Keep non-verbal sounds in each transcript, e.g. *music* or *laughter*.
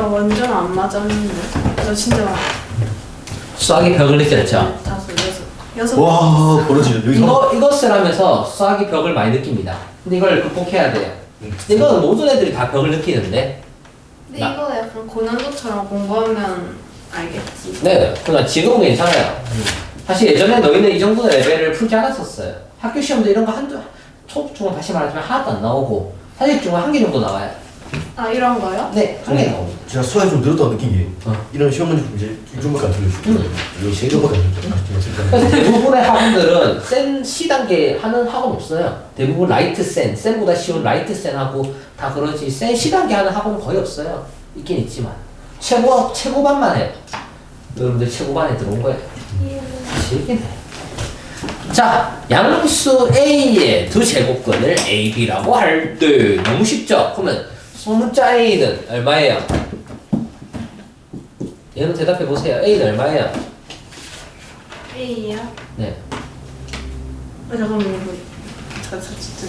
저 완전 안 맞았는데. 저 진짜 수학이 벽을 느꼈죠. 다섯 여섯 여섯. 와 벌어지네 여기서 이거 이것을 하면서 수학이 벽을 많이 느낍니다. 근데 이걸 극복해야 돼요. 근데 이거는 모든 애들이 다 벽을 느끼는데. 근데 이거 약간 고난도처럼 공부하면 알겠지. 네, 그러나 지금은 괜찮아요. 사실 예전에 너희는 이 정도 레벨을 풀지 않았었어요. 학교 시험도 이런 거 한두 초, 중은 다시 말하지만 하나도 안 나오고 사실 중은 한 개 정도 나와요. 아 이런 거요? 네, 한 개 나옵니다. 제가 수학이 좀 늘었다고 느낀 게 어. 이런 시험 문제 이제 일종밖에 안 틀려주고 여기 세 개밖에 안 틀려주고 그래서 대부분의 학원들은 센 C 단계 하는 학원 없어요. 대부분 라이트 센, 센보다 쉬운 라이트 센하고 다 그러지 센 C 단계 하는 학원은 거의 없어요. 있긴 있지만 최고 최고반만 해요. 여러분들 최고반에 들어온 거예요. 재밌네. 자, 양수 A의 두 제곱근을 AB라고 할 때 너무 쉽죠? 그러면 소문자 A는 얼마예요? 얘는 대답해 보세요. A는 얼마예요? A야. 네. 아 잠깐만 이거. 저 저, 진짜.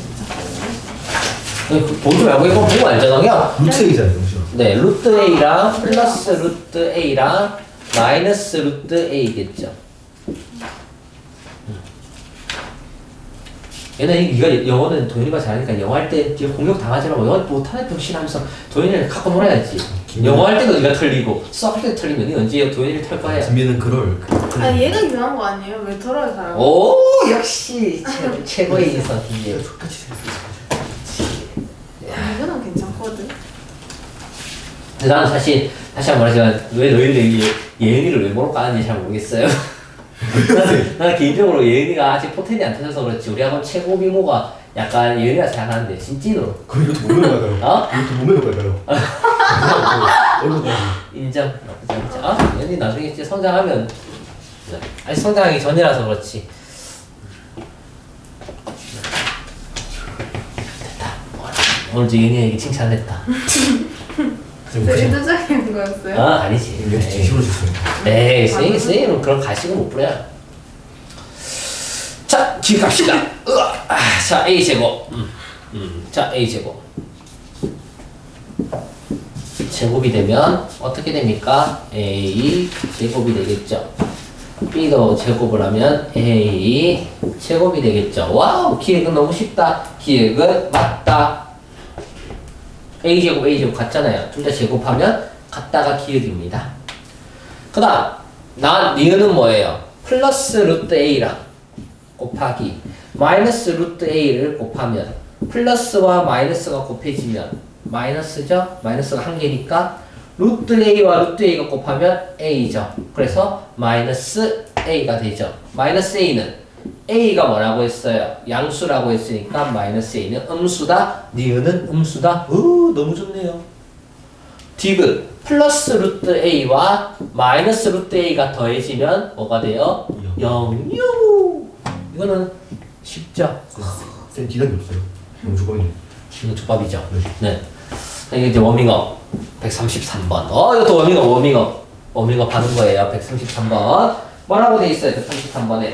그 보지 말고 이거 보고 알잖아. 그냥 루트이잖아요 정신 네, 루트 A랑 플러스 루트 A랑 마이너스 루트 A겠죠. 얘는 이거 영어는 도현이가 잘하니까 영어 할 때 뒤에 공격 당하지 말고 영어 못하는 병신 하면서 도현이를 갖고 놀아야지. 영어 할 때도 네가 틀리고 수학 할 때도 틀리면 네 언제 도현이를 털 거야. 준비는 그럴 아 얘가 유한 거 아니에요? 왜 털어요 사람? 오 역시 최, 최고의 인성 김예. 똑같이 이거는 괜찮거든. 근데 나는 사실 다시 한번 말하지만 왜 너희들이 예- 예은이를 왜 모르고 가는지 잘 모르겠어요. *laughs* 나는, 나는 개인적으로 예은이가 아직 포텐이 안 터져서 그렇지 우리 학원 최고 미모가 약간 예은이가 잘하는데 진찐으로 그럼 이것도 몸매로 갈까요? 어? 이것도 몸매로 갈까요? 얼굴 봐 인정 나쁘지. 아, 예은이 나중에 이제 성장하면 아니 성장하기 전이라서 그렇지. 됐다. 오늘 저 예은이에게 칭찬했다. *laughs* 의도적인 거였어요? 아 아니지. 이게 진심으로 줬어요 네, 쌤이 쌤은 그런 가식은 못 부려요. 자, 지금 갑시다. *laughs* 으아, 아, 자, a 제곱. 음, 음, 자, a 제곱. 제곱이 되면 어떻게 됩니까? a 제곱이 되겠죠. b도 제곱을 하면 a 제곱이 되겠죠. 와우, 기획은 너무 쉽다. 기획은 맞다. A 제곱 a 제곱 같잖아요. 둘다 제곱하면 같다가 기획입니다. 그 다음 나 니은은 뭐예요? 플러스 루트 a랑 곱하기 마이너스 루트 a를 곱하면 플러스와 마이너스가 곱해지면 마이너스죠? 마이너스가 한 개니까 루트 a와 루트 a가 곱하면 a죠. 그래서 마이너스 a가 되죠. 마이너스 a는 a가 뭐라고 했어요? 양수라고 했으니까 마이너스 a는 음수다. 니은은 음수다. 우 너무 좋네요. 디귿 플러스 루트 a와 마이너스 루트 a가 더해지면 뭐가 돼요? 0, 6 이거는 쉽죠? 쌤 기다리 없어요 조건이네 이거 조밥이죠? 네 이게 이제 워밍업 133번 어 이것도 워밍업 워밍업 워밍업 하는 거예요 133번 뭐라고 돼 있어요 133번에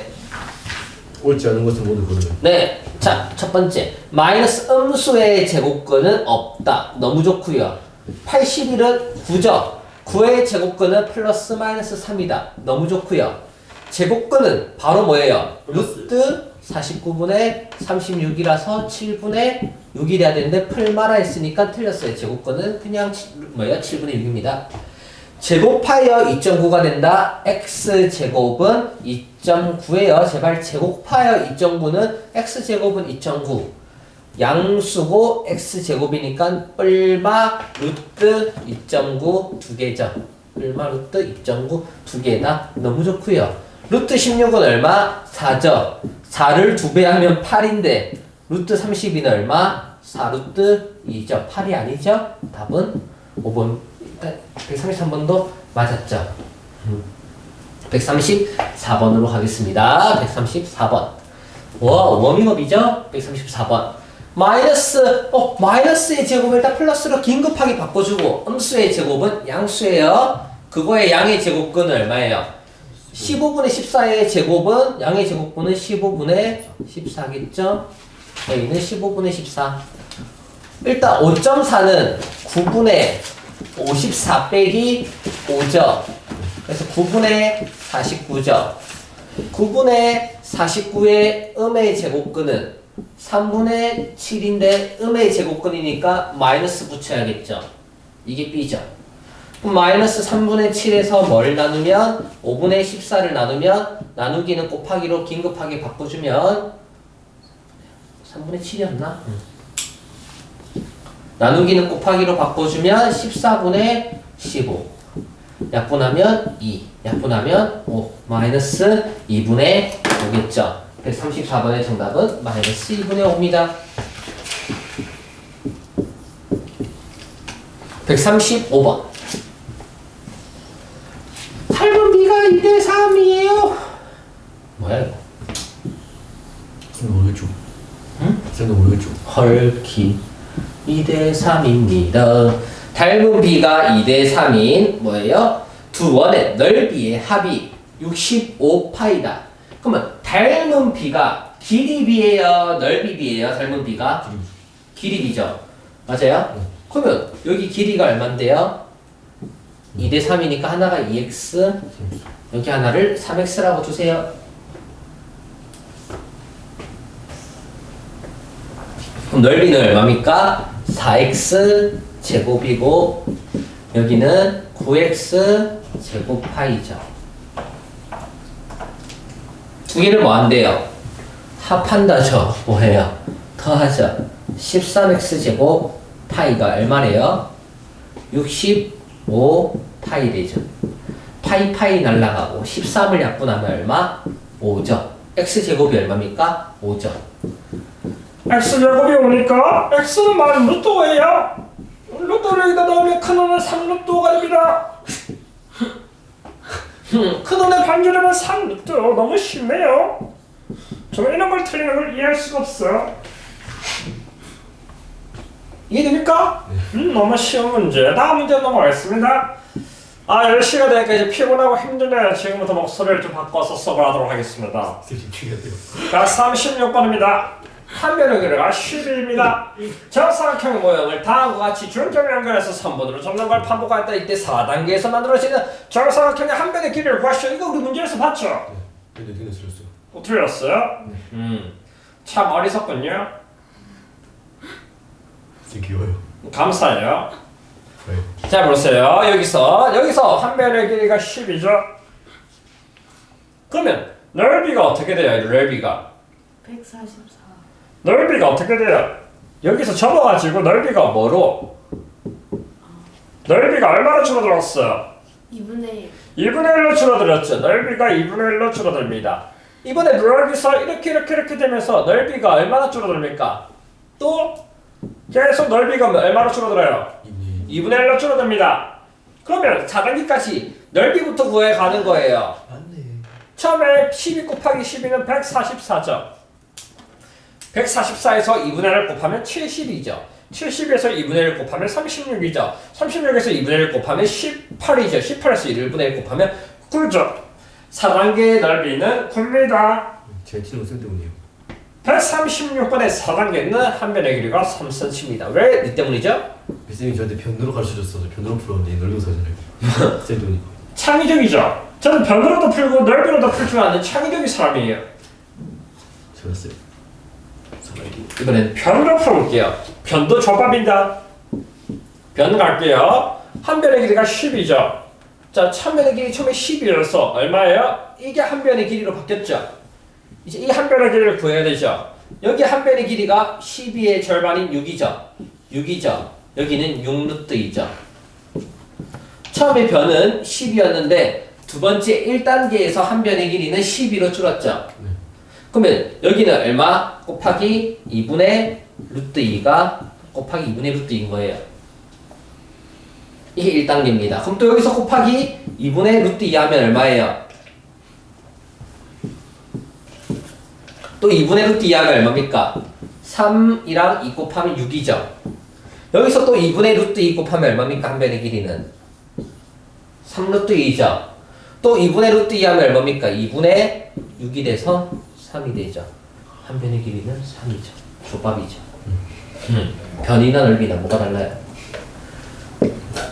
옳지 않은 것은 모두 그러네 네, 자, 첫 번째. 마이너스 음수의 제곱근은 없다. 너무 좋고요. 81은 9죠. 9의 제곱근은 플러스 마이너스 3이다. 너무 좋고요. 제곱근은 바로 뭐예요? 루트 49분의 36이라서 7분의 6이 돼야 되는데 풀마라 했으니까 틀렸어요. 제곱근은 그냥 치- 뭐예요? 7분의 6입니다. 제곱하여 2.9가 된다. x 제곱은 2.9예요. 제발 제곱하여 2.9는 x 제곱은 2.9. 양수고 x 제곱이니까 뿔마 루트 2.9 두 개죠. 뿔마 루트 2.9 두 개다. 너무 좋고요. 루트 16은 얼마? 4죠. 4를 두 배 하면 8인데 루트 32는 얼마? 4 루트 2죠. 8이 아니죠? 답은 5번. 일단 133번도 맞았죠. 134번으로 가겠습니다. 134번. 와, 워밍업이죠? 134번. 마이너스, 어, 마이너스의 제곱을 다 플러스로 긴급하게 바꿔주고, 음수의 제곱은 양수예요. 그거의 양의 제곱근은 얼마예요? 15분의 14의 제곱은, 양의 제곱근은 15분의 14겠죠? 여기는 15분의 14. 일단 5.4는 9분의 54 빼기 5죠. 그래서 9분의 49죠. 9분의 49의 음의 제곱근은 3분의 7인데 음의 제곱근이니까 마이너스 붙여야겠죠. 이게 B죠. 그럼 마이너스 3분의 7에서 뭘 나누면 5분의 14를 나누면 나누기는 곱하기로 긴급하게 바꿔주면 3분의 7이었나? 나누기는 곱하기로 바꿔주면 14분의 15 약분하면 2 약분하면 5 마이너스 2분의 5겠죠? 134번의 정답은 마이너스 2분의 5입니다. 135번. 삶은 B가 2대 3이에요. 뭐야 이거? 쌤 모르겠죠? 응? 쌤도 모르겠죠? 헐키 2대 3입니다. 닮은 B가 2대 3인 뭐예요? 두 원의 넓이의 합이 65파이다. 그러면 닮은 B가 길이 B예요, 넓이 B예요? 닮은 B가 길이 B죠. 맞아요? 네. 그러면 여기 길이가 얼만데요? 2대 3이니까 하나가 2x, 여기 하나를 3x라고 두세요. 그럼 넓이는 얼마입니까? 4x 제곱이고 여기는 9x 제곱 파이죠. 두 개를 뭐 한대요? 합한다죠. 뭐해요? 더하죠. 13x 제곱 파이가 얼마래요? 65 파이 되죠. 파이 파이 날라가고 13을 약분하면 얼마? 5죠. x 제곱이 얼마입니까? 5죠. X제곱이 오니까? x는 만 루트 5예요. 루트를 여기다 넣으면 큰 원은 3루트 5가 됩니다. 큰 원의 반지름은 3루트 너무 쉽네요. 저는 이런 걸 틀리는 걸 이해할 수가 없어 이해됩니까? 음, 너무 쉬운 문제. 다음 문제 넘어가겠습니다. 아 10시가 되니까 이제 피곤하고 힘드네요 지금부터 목소리를 좀 바꿔서 하도록 하겠습니다. 쌤 집중해야 돼요. 자, 36번입니다. 한변의 길이가 12입니다. 정사각형의 모형을 다음과 같이 중점을 연결해서 선본으로 접는 걸 반복하였다. 이때 4단계에서 만들어지는 정사각형의 한 변의 길이를 구하시오. 이거 우리 문제에서 봤죠? 네. 근데 근데 틀렸어요. 어, 틀렸어요? 음, 참 어리석군요. 쌤 귀여워요. 감사해요. 네. 자, 보세요. 여기서 여기서 한 변의 길이가 10이죠. 그러면 넓이가 어떻게 돼요? 넓이가 144. 넓이가 어떻게 돼요? 여기서 접어가지고 넓이가 뭐로? 넓이가 얼마나 줄어들었어요? 2분의 2분의 1로 줄어들었죠. 넓이가 2분의 1로 줄어듭니다. 이번에 넓이서 이렇게 이렇게 이렇게 되면서 넓이가 얼마나 줄어듭니까? 또 계속 넓이가 얼마나 줄어들어요? 이미 2분의 1로 줄어듭니다. 그러면 4단계까지 넓이부터 구해 가는 거예요. 맞네. 처음에 12 곱하기 12는 144죠. 144에서 2분의 1을 곱하면 70이죠. 70에서 2분의 1을 곱하면 36이죠. 36에서 2분의 1을 곱하면 18이죠. 18에서 1분의 1 곱하면 9죠. 4단계의 넓이는 9입니다. 제가 치는 거쌤 때문이에요. 136번의 4단계는 한 변의 길이가 3cm입니다. 왜? 이 때문이죠? 쌤이 저한테 변으로 가르쳐줬어. 저 변으로 풀었는데 넓어서 하잖아요. 쌤 때문이고. 창의적이죠. 저는 변으로도 풀고 넓이로도 풀 줄 아는 창의적인 사람이에요. 사나 이번엔 변으로 풀어볼게요. 변도 조밥입니다. 변 갈게요. 한 변의 길이가 10이죠. 자, 천 변의 길이 처음에 10이어서 얼마예요? 이게 한 변의 길이로 바뀌었죠. 이제 이 한 변의 길이를 구해야 되죠. 여기 한 변의 길이가 12의 절반인 6이죠. 6이죠. 여기는 6루트이죠. 처음에 변은 10이었는데 두 번째 1단계에서 한 변의 길이는 12로 줄었죠. 네. 그러면 여기는 얼마? 곱하기 2분의 루트 2가 곱하기 2분의 루트 2인 거예요. 이게 1단계입니다. 그럼 또 여기서 곱하기 2분의 루트 2 하면 얼마예요? 또 2분의 루트 2 하면 얼마입니까? 3이랑 2 곱하면 6이죠. 여기서 또 2분의 루트 2 곱하면 얼마입니까? 한 변의 길이는 3루트 2죠. 또 2분의 루트 2 하면 얼마입니까? 2분의 6이 돼서 3이 되죠. 한 변의 길이는 3이죠. 조밥이죠. 음. 변이나 넓이나 뭐가 달라요?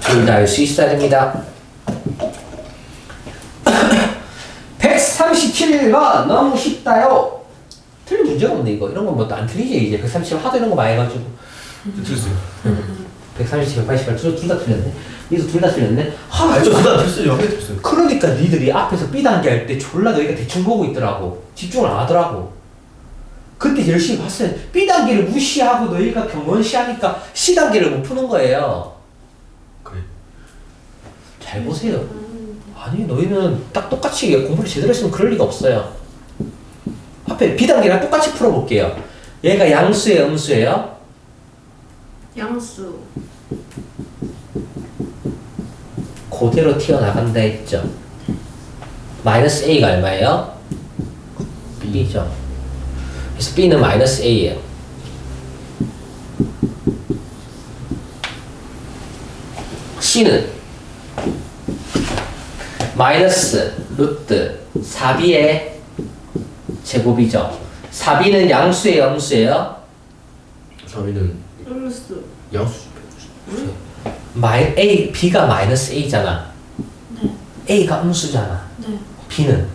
저둘다 알 수 있어야 됩니다. *coughs* 137번 너무 쉽다요. 틀린 문제가 없네 이거. 이런 건뭐안 틀리지 이제 137 하도 이런 거 많이 해가지고. 틀렸어요. 137, 188 둘다 틀렸네. 니도 둘 다 틀렸네. 하, 아니, 저 그다음 틀렸어요. 앞에 틀렸어요. 그러니까 니들이 앞에서 B 단계 할 때 졸라 너희가 대충 보고 있더라고. 집중을 안 하더라고. 그때 열심히 봤어요. B 단계를 무시하고 너희가 경원시하니까 C 단계를 못 푸는 거예요. 그래. 잘 보세요. 아니 너희는 딱 똑같이 공부를 제대로 했으면 그럴 리가 없어요. 앞에 B 단계랑 똑같이 풀어볼게요. 얘가 양수예요, 음수예요? 양수. 그대로 튀어나간다 했죠. 마이너스 A가 얼마예요? B죠. 그래서 B는 마이너스 A예요. C는 마이너스 루트 4B의 제곱이죠. 4B는 양수예요, 음수예요? 3위는 음수. 양수. 마이 A, B가 마이너스 A잖아. 네. A가 음수잖아. 네. B는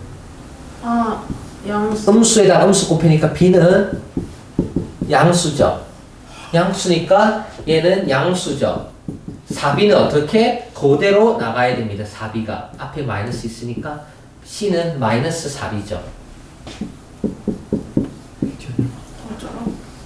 아 양수. 음수에다 음수 곱하니까 b는 양수죠. 양수니까 얘는 양수죠. 4b는 어떻게? 그대로 나가야 됩니다. 4b가 앞에 마이너스 있으니까 c는 마이너스 4b죠. 어쩌라.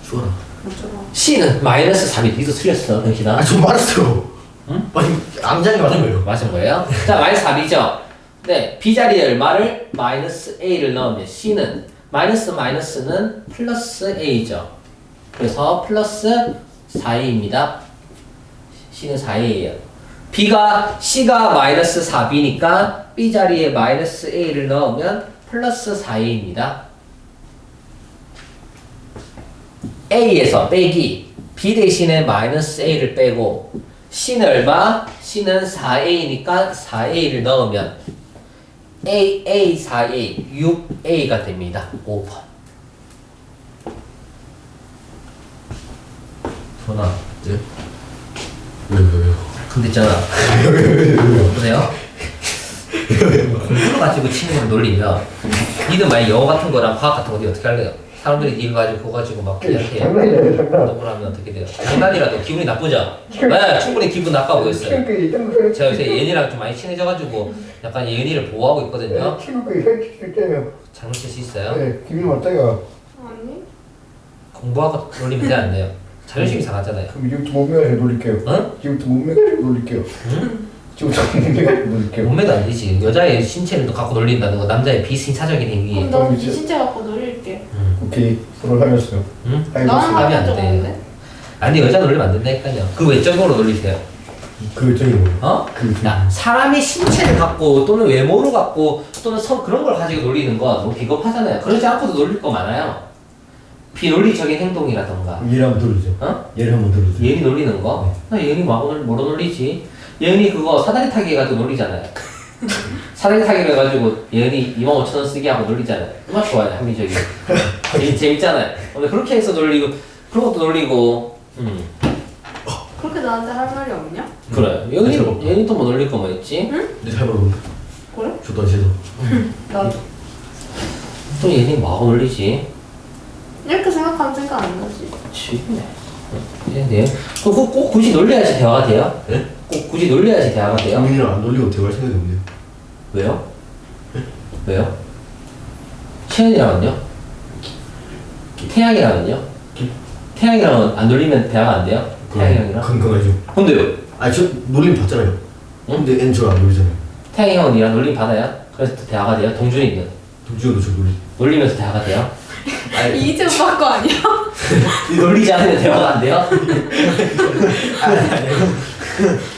좋아라. 어쩌라. C는 마이너스 4b. 니도 틀렸어, 당신아. 아, 저 말했어요. 응? 아니, 암장이 맞은 거예요. 맞은 거예요? 자, 마이너스 4b죠. 네, b 자리에 얼마를 마이너스 a를 넣으면 c는 마이너스 마이너스는 플러스 a죠. 그래서 플러스 4a입니다. c는 4a예요. b가 c가 마이너스 4b니까 b 자리에 마이너스 a를 넣으면 플러스 4a입니다. A에서 빼기 b 대신에 마이너스 a를 빼고 c는 얼마? c는 4a니까 4a를 넣으면 a a 4a 6a가 됩니다. 5번. 전화. 네? 근데 있잖아. 보세요. 공부를 가지고 친구를 놀리면 니들 만약 영어 같은 거랑 과학 같은 거 어떻게 할래요? 사람들이 니 가지고 그거 가지고 막 이렇게 농구를 하면 어떻게 돼요? 장난이라도 기분이 나쁘죠? 네, 충분히 기분 나빠 보였어요. 제가 요새 예은이랑 좀 많이 친해져가지고 약간 예은이를 보호하고 있거든요. 친구끼리 헬기 때문에 장난칠 수 있어요? 네, 기분 어때요? 아니. 공부하고 놀리면 돼안 돼요? 자존심이 상하잖아요. 그럼 이제부터 몸매가지고 놀릴게요. 응? 지금부터 몸매가지고 놀릴게요. 지금부터 *laughs* 몸매가지고 놀릴게요. 몸매도 아니지. 여자의 신체를 또 갖고 놀린다는 거 남자의 비신차적인 행위. 그럼 넌네 진짜 갖고. 오케이, 서로 하였어요. 응? 나는. 하면 안적 돼. 아니 여자 놀리면 안 된다니까요. 그 외적으로 놀리세요. 그 저기 뭐예요? 어? 그 나 사람의 신체를 갖고 또는 외모를 갖고 또는 성 그런 걸 가지고 놀리는 건 너무 비겁하잖아요. 그러지 않고도 놀릴 거 많아요. 비논리적인 행동이라던가. 예를 한번 들어주세요. 어? 예를 한번 들어주세요. 예은이 놀리는 거? 나 예은이 놀- 뭐로 놀리지? 예은이 그거 사다리 타기 해가지고 놀리잖아요. *laughs* 사다리 타기를 해가지고 예은이 2만 5천 원 쓰게 하고 놀리잖아요. 얼마나 좋아요, 합리적이. *laughs* 재밌, 재밌잖아요. 근데 그렇게 해서 놀리고, 그런 것도 놀리고, 음. 그렇게 나한테 할 말이 없냐? 그래. 예은이, 잘 먹다. 예은이 또 뭐 놀릴 거뭐 있지? 근데 잘 모르는데. 그래? 저도 안 세도. 나도. 또 예은이 뭐하고 놀리지? 이렇게 생각하면 생각 안 나지. 지네. 네, 네. 꼭, 꼭, 꼭 굳이 놀려야지 대화가 돼요? 예? 꼭 굳이 놀려야지 대화가 돼요? 국민이랑 안 놀리고 대화할 생각이 없네요. 왜요? 왜요? 채연이랑은요? 태양이랑은요? 태양이랑은 안 놀리면 대화가 안 돼요? 태양이랑? 건강하죠. 근데요? 아니, 저 놀림 받잖아요. 근데 앤 저를 안 놀리잖아요. 태양이 형은 니랑 놀림 받아요? 그래서 또 대화가 돼요? 동준이는? 동주현도 저 놀리. 놀리면서 대화가 돼요? 아니, 이제 오빠 거 아니야? *laughs* 놀리지 않으면 대화가 안 돼요? *laughs*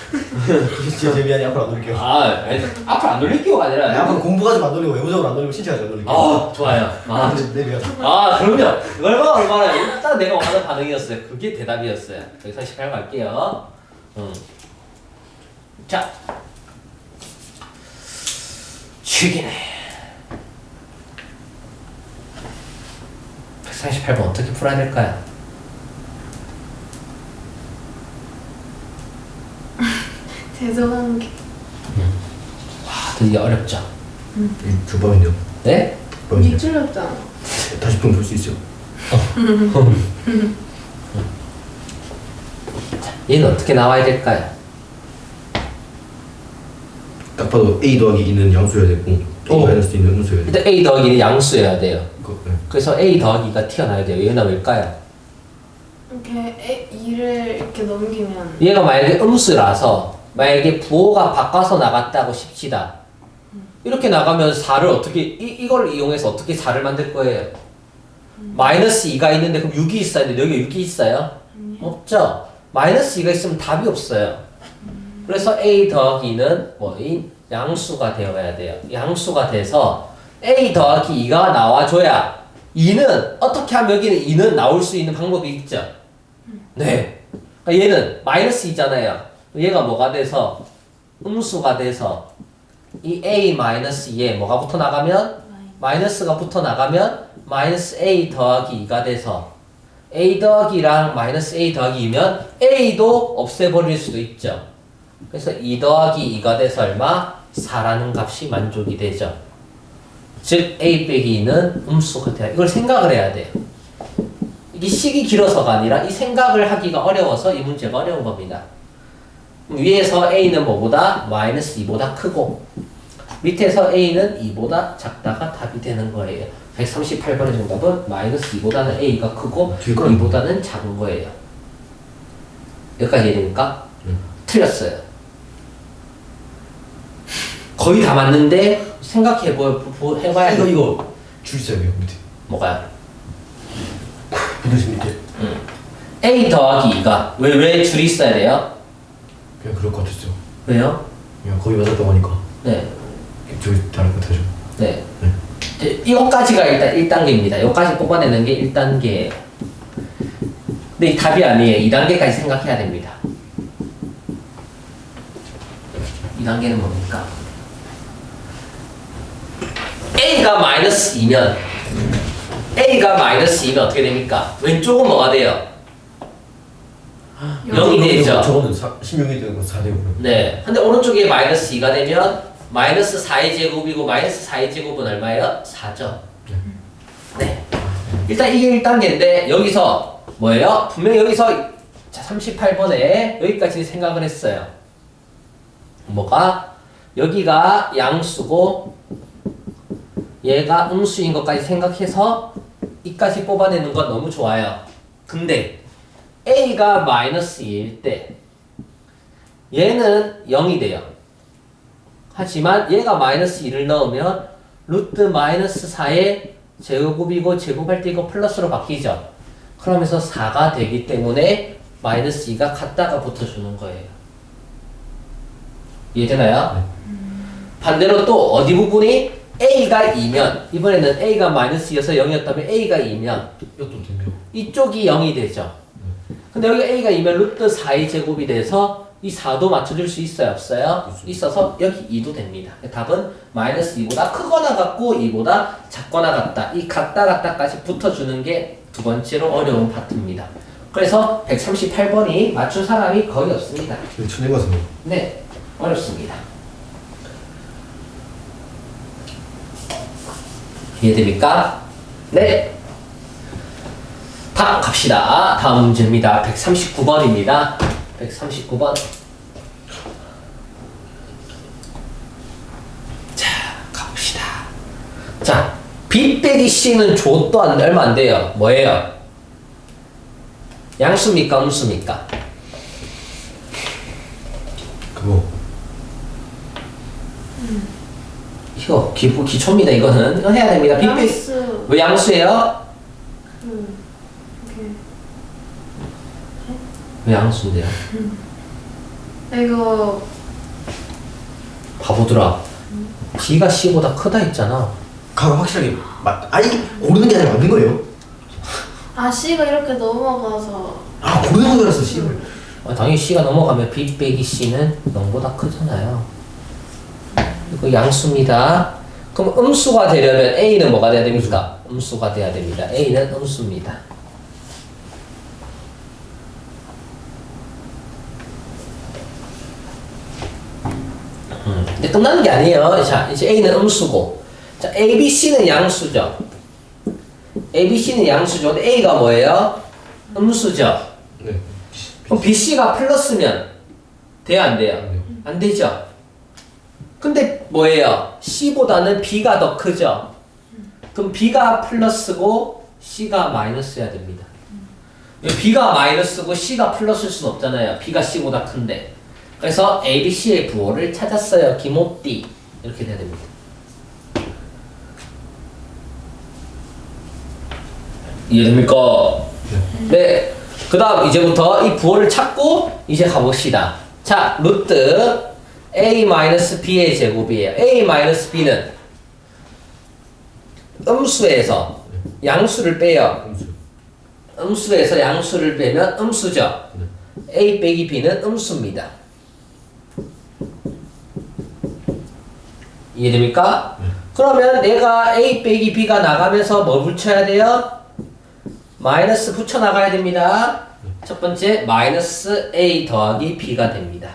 진짜 재미하니 앞으로 안 놀릴게요. 아, 아니, 앞으로 안 기호가 아니라 아니, 앞으로 공부 가지고 안 놀리고 외모적으로 안 놀리고 신체 가지고 안 놀릴게요. 아, 좋아요. 아, 네, 미안. 아, 그럼요. 얼마나 얼마나 딱 내가 원하는 반응이었어요. 그게 대답이었어요. 여기서 18 갈게요. 음. 자. 죽이네. 138번 어떻게 풀어야 될까요? 대소관계. 아, 드디어 어렵죠. 이 조밥인데요. 네? 조밥인데요. 밑줄였잖아. 다시 보면 볼수 있죠. *laughs* 얘는 어떻게 나와야 될까요? 딱 봐도 A 더하기 2는 양수여야 되고 A 어. 마이너스 2는 음수여야 돼. 일단 A 더하기는 양수여야 돼요. 이거 네. 그래서 A 더하기가 튀어나와야 돼요. 얘는 왜일까요? 이렇게 2를 이렇게 넘기면 얘가 만약에 음수라서 만약에 부호가 바꿔서 나갔다고 칩시다. 이렇게 나가면 4를 어떻게 이, 이걸 이용해서 어떻게 4를 만들 거예요? 마이너스 2가 있는데 그럼 6이 있어야 되는데 여기 6이 있어요? 없죠? 마이너스 2가 있으면 답이 없어요. 그래서 A 더하기는 뭐인 양수가 되어야 돼요. 양수가 돼서 A 더하기 2가 나와줘야 2는 어떻게 하면 여기는 2는 나올 수 있는 방법이 있죠. 네. 그러니까 얘는 마이너스 2잖아요. 얘가 뭐가 돼서 음수가 돼서 이 A 마이너스 2에 뭐가 붙어 나가면 마이너스가 붙어 나가면 마이너스 A 더하기 2가 돼서 A 더하기랑 마이너스 A 더하기 2면 A도 없애버릴 수도 있죠. 그래서 2 더하기 2가 돼서 얼마? 4라는 값이 만족이 되죠. 즉 A 빼기 2는 음수가 돼요. 이걸 생각을 해야 돼요. 이게 식이 길어서가 아니라 이 생각을 하기가 어려워서 이 문제가 어려운 겁니다. 위에서 A는 뭐보다? 마이너스 2보다 크고 밑에서 A는 2보다 작다가 답이 되는 거예요. 138번의 정답은 마이너스 2보다는 A가 크고 뒤에 거는 2보다는 작은 거예요. 여기까지 이해됩니까? 음. 틀렸어요. 거의 다 맞는데 생각해보 보- 해봐야 이거 돼. 이거 줄 있어요 여기 밑에. 뭐가요? 부드신 밑에. A 더하기 2가 왜, 왜 줄이 있어야 돼요? 그냥 그럴 것 같았죠. 왜요? 그냥 거기 맞았다고 하니까 네. 저기 다를 것 같아요. 네. 네. 이제 이것까지가 일단 1단계입니다. 여기까지 뽑아내는 게 1단계예요. 근데 이 답이 아니에요. 2단계까지 생각해야 됩니다. 2단계는 뭡니까? A가 마이너스 2면 A가 마이너스 2면 어떻게 됩니까? 왼쪽은 뭐가 돼요? 0이 되죠. 저거는 16이 되고 4 되고. 네. 근데 오른쪽에 마이너스 2가 되면 마이너스 4의 제곱이고 마이너스 4의 제곱은 얼마예요? 4죠. 네. 일단 이게 1단계인데 여기서 뭐예요? 분명히 여기서 자 38번에 여기까지 생각을 했어요. 뭐가? 여기가 양수고 얘가 음수인 것까지 생각해서 이까지 뽑아내는 건 너무 좋아요. 근데 a가 마이너스 2일 때 얘는 0이 돼요. 하지만 얘가 마이너스 2를 넣으면 루트 마이너스 4의 제곱이고 제곱할 때 이거 플러스로 바뀌죠. 그러면서 4가 되기 때문에 마이너스 2가 갖다가 붙어주는 거예요. 이해되나요? 반대로 또 어디 부분이 a가 2면 이번에는 a가 마이너스 2여서 0이었다면 a가 2면 이것도 되면. 이쪽이 0이 되죠. 근데 여기 a가 2면 루트 4의 제곱이 돼서 이 4도 맞춰줄 수 있어요? 없어요? 있어서 여기 2도 됩니다. 답은 마이너스 2보다 크거나 같고 2보다 작거나 같다. 이 같다 같다까지 붙어주는 게 두 번째로 어려운 파트입니다. 그래서 138번이 맞춘 사람이 거의 없습니다. 천재 같은 네, 어렵습니다. 이해됩니까? 네. 다음 갑시다. 다음 문제입니다. 139번입니다. 139번. 자, 가봅시다. 자, B 빼기 C는 조 또한 얼마 안 돼요. 뭐예요? 양수입니까? 음수입니까? 그거. 이거 기부 기초입니다. 이거는 이거 해야 됩니다. 빅 빼기 양수 왜 양수예요? 그 이렇게 왜 양수인데요? 이거 바보들아. B가 C보다 크다 했잖아. 가가 확실하게 맞. 아니 고르는 게 아니라 맞는 거예요. 아 C가 이렇게 넘어가서 아 고르는 줄 알았어 씨발. 아, 당연히 C가 넘어가면 B 빼기 C는 0보다 크잖아요. 이거 양수입니다. 그럼 음수가 되려면 A는 뭐가 돼야 됩니까? 음수가 돼야 됩니다. A는 음수입니다. 음, 근데 끝나는 게 아니에요. 자, 이제 A는 음수고. 자, A, B, C는 양수죠. A, B, C는 양수죠. 근데 A가 뭐예요? 음수죠. 네. 그럼 B, C가 플러스면 돼요, 안 돼요? 네. 안 되죠. 근데 뭐예요? C보다는 B가 더 크죠. 그럼 B가 플러스고 C가 마이너스여야 됩니다. B가 마이너스고 C가 플러스일 순 없잖아요. B가 C보다 큰데. 그래서 A, B, C의 부호를 찾았어요. 기모띠 이렇게 돼야 됩니다. 이해됩니까? 네. 그 다음 이제부터 이 부호를 찾고 이제 가봅시다. 자, 루트 a-b의 제곱이에요. a-b는 음수에서 양수를 빼요. 음수. 음수에서 양수를 빼면 음수죠. a 빼기 b는 음수입니다. 이해됩니까? 그러면 내가 a 빼기 b가 나가면서 뭐 붙여야 돼요? 마이너스 붙여 나가야 됩니다. 첫 번째 마이너스 a 더하기 b가 됩니다.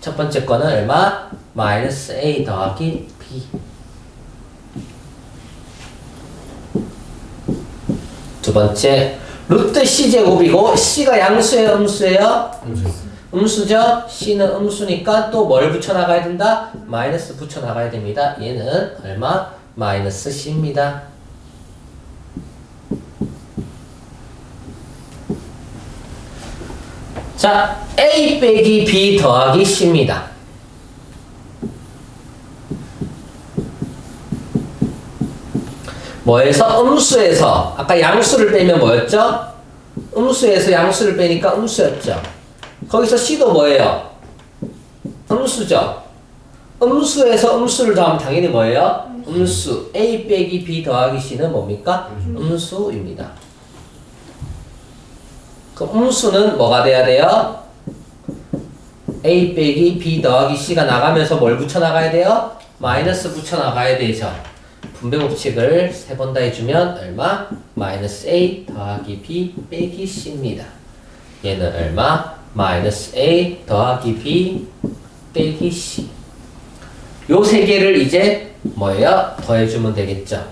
첫 번째 거는 얼마? 마이너스 a 더하기 b. 두 번째 루트 c 제곱이고 c가 양수예요, 음수예요? 음수. 음수죠? c는 음수니까 또 뭘 붙여 나가야 된다? 마이너스 붙여 나가야 됩니다. 얘는 얼마? 마이너스 c입니다. 자, a 빼기 b 더하기 c입니다. 뭐에서? 음수에서 아까 양수를 빼면 뭐였죠? 음수에서 양수를 빼니까 음수였죠. 거기서 c도 뭐예요? 음수죠. 음수에서 음수를 더하면 당연히 뭐예요? 음수. a 빼기 b 더하기 c는 뭡니까? 음수입니다. 그 음수는 뭐가 돼야 돼요? a 빼기 b 더하기 c가 나가면서 뭘 붙여 나가야 돼요? 마이너스 붙여 나가야 되죠. 분배 법칙을 세 번 다 해주면 얼마? 마이너스 a 더하기 b 빼기 c입니다. 얘는 얼마? 마이너스 a 더하기 b 빼기 c. 요 세 개를 이제 뭐예요? 더해주면 되겠죠.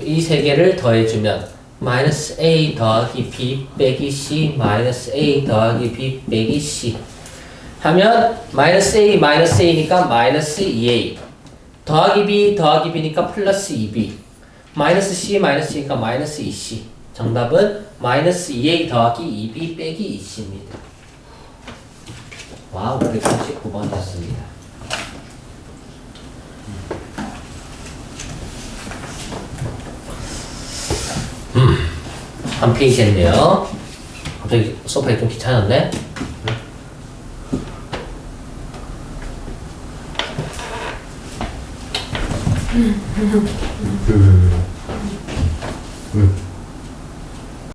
이 세 개를 더해주면 마이너스 a 더하기 b 빼기 c 마이너스 a 더하기 b 빼기 c 하면 마이너스 a 마이너스 a니까 마이너스 2a 더하기 b 더하기 b니까 플러스 2b 마이너스 c 마이너스 c니까 마이너스 2c 정답은 마이너스 2a 더하기 2b 빼기 2c입니다 와우 139번 됐습니다 한 페이지 했네요 갑자기 소파에 좀 귀찮은데? 그. 왜?